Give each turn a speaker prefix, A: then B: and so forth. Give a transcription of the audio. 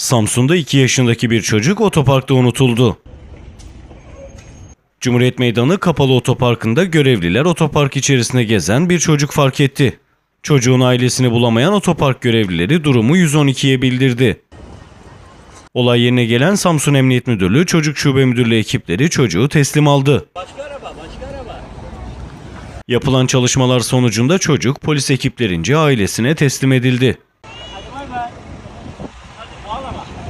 A: Samsun'da 2 yaşındaki bir çocuk otoparkta unutuldu. Cumhuriyet Meydanı kapalı otoparkında görevliler otopark içerisinde gezen bir çocuk fark etti. Çocuğun ailesini bulamayan otopark görevlileri durumu 112'ye bildirdi. Olay yerine gelen Samsun Emniyet Müdürlüğü Çocuk Şube Müdürlüğü ekipleri çocuğu teslim aldı.
B: Başka araba, başka araba.
A: Yapılan çalışmalar sonucunda çocuk polis ekiplerince ailesine teslim edildi.
B: 完了吧？